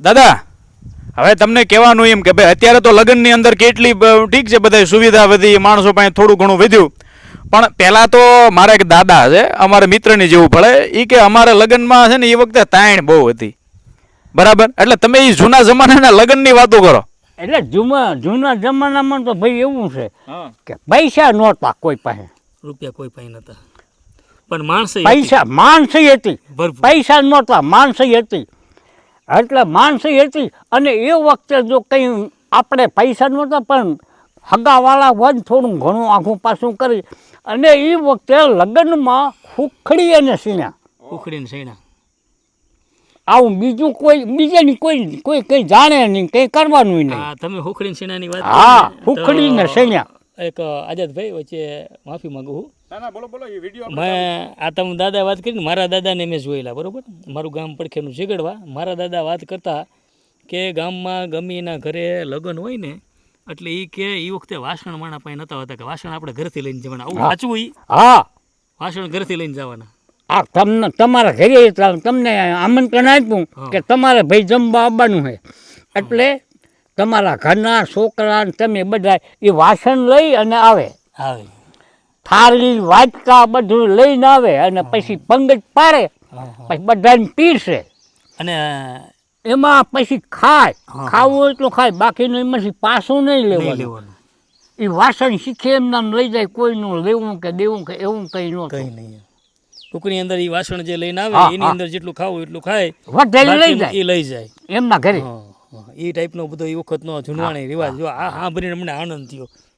દાદા હવે તમને કહેવાનું એમ કે ભાઈ અત્યારે તો લગ્નની અંદર કેટલી ઠીક છે બધા સુવિધા વધી માણસો પાસે થોડું ઘણું વધ્યું. પણ પહેલાં તો મારા એક દાદા છે અમારા મિત્રની જેવું પડે એ કે અમારા લગ્નમાં છે ને એ વખતે તાણ બહુ હતી. બરાબર? એટલે તમે એ જૂના જમાનાના લગ્નની વાતો કરો. એટલે જૂના જૂના જમાનામાં તો ભાઈ એવું છે કે પૈસા નહોતા કોઈ પાસે. રૂપિયા કોઈ પાસે નહોતા. પણ માણસ પૈસા માણસ હતી. પૈસા નહોતા માણસ હતી. એટલે માણસી હતી અને એ વખતે જો કંઈ આપણે પૈસા નહોતા પણ હગાવાળા વન થોડું ઘણું આખું પાછું કરી અને એ વખતે લગ્નમાં ખુખડી અને સીણા. ઉખડીને સીણા. આવું બીજું કોઈ બીજાની કોઈ કોઈ કંઈ જાણે નહીં કંઈ કરવાનું નહીં. તમે હુખડીને સીણાની વાત હા હુખડી ને સૈણા. એક આઝાદભાઈ વચ્ચે માફી માંગુ છું. ના ના બોલો બોલો એ વીડિયો મેં આ તમે દાદા વાત કરી મારા દાદાને મેં જોયેલા બરાબર? મારું ગામ પડખેનું ઝીગડવા મારા દાદા વાત કરતા કે ગામમાં ગમે એના ઘરે લગ્ન હોય ને એટલે એ કે એ વખતે વાસણ માણા પાસે નતા હતા કે વાસણ આપણે ઘરેથી લઈને જવાના. આવું સાચું ઈ? હા. વાસણ ઘરેથી લઈને જવાના. આ તમને તમારા ઘરે તમને આમંત્રણ આપ્યું કે તમારે ભાઈ જમવા આવવાનું છે. એટલે તમારા ઘરના છોકરા ને તમે બધા એ વાસણ લઈ અને આવે. આવે. થાળી વાટકા બધું લઈને આવે અને પછી પંગજ પાડે પછી બધાને પીરસે. અને એમાં પછી ખાય. ખાવું એટલું ખાય બાકીનું એમાંથી પાછું નહીં લેવાનું. એ વાસણ શીખે એમ નામ લઈ જાય કોઈનું લેવું કે દેવું કે એવું કંઈ ન કઈ નહીં ટૂંકની અંદર એ વાસણ જે લઈને આવે એની અંદર જેટલું ખાવું એટલું ખાય લઈ જાય. એ લઈ જાય. એમના ઘરે. એ ટાઈપનો બધો એ વખતનો જૂનવાણી રિવાજ. જો આ હા ભરીને મને આનંદ થયો.